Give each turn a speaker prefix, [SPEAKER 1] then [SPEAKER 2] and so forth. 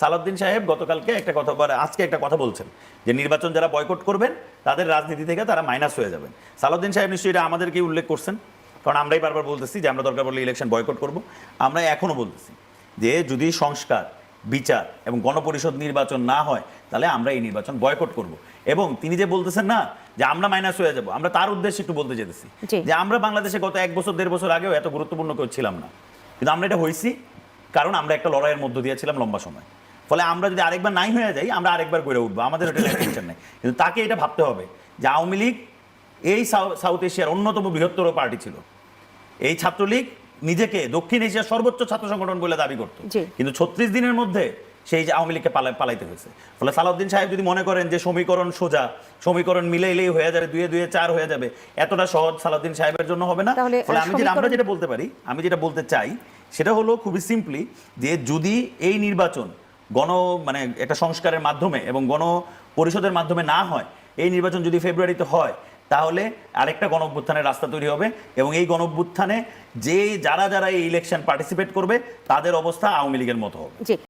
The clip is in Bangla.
[SPEAKER 1] সালাউদ্দিন সাহেব গতকালকে একটা কথা বলে আজকে একটা কথা বলছেন যে নির্বাচন যারা বয়কট করবেন তাদের রাজনীতি থেকে তারা মাইনাস হয়ে যাবেন। সালাউদ্দিন সাহেব নিশ্চয়ই এটা আমাদেরকেই উল্লেখ করছেন কারণ আমরাই বারবার বলতেছি যে আমরা দরকার পড়লে ইলেকশন বয়কট করব। আমরা এখনও বলতেছি যে যদি সংস্কার বিচার এবং গণপরিষদ নির্বাচন না হয় তাহলে আমরা এই নির্বাচন বয়কট করব। এবং তিনি যে বলতেছেন না যে আমরা মাইনাস হয়ে যাব আমরা তার উদ্দেশ্যে একটু বলতে যেতেছি যে আমরা বাংলাদেশে গত এক বছর দেড় বছর আগেও এত গুরুত্বপূর্ণ কেউ ছিলাম না। কিন্তু আমরা এটা হয়েছি কারণ আমরা একটা লড়াইয়ের মধ্য দিয়েছিলাম লম্বা সময়। ফলে আমরা যদি আরেকবার নাই হয়ে যাই আমরা আরেকবার করে উঠবো। আমাদের এটা টেনশন নেই। কিন্তু তাকে এটা ভাবতে হবে যে আওয়ামী লীগ এই সাউথ এশিয়ার অন্যতম বৃহত্তর পার্টি ছিল। এই ছাত্রলীগ নিজেকে দক্ষিণ এশিয়ার সর্বোচ্চ ছাত্র সংগঠন বলে দাবি করতো। কিন্তু ছত্রিশ দিনের মধ্যে সেই যে আওয়ামী লীগকে পালা- পালাইতে হয়েছে। ফলে সালাউদ্দিন সাহেব যদি মনে করেন যে সমীকরণ সোজা সমীকরণ মিলে এলেই হয়ে যাবে দুয়ে দুয়ে চার হয়ে যাবে এতটা সহজ সালাউদ্দিন সাহেবের জন্য হবে না। ফলে আমি যেটা আমরা যেটা বলতে পারি আমি যেটা বলতে চাই সেটা হলো খুবই সিম্পলি যে যদি এই নির্বাচন গণ মানে একটা সংস্কারের মাধ্যমে এবং গণ পরিষদের মাধ্যমে না হয়, এই নির্বাচন যদি ফেব্রুয়ারিতে হয়, তাহলে আরেকটা গণ রাস্তা তৈরি হবে এবং এই গণ যে যারা যারা এই ইলেকশন পার্টিসিপেট করবে, তাদের অবস্থা আওয়ামী লীগের মতো হবে।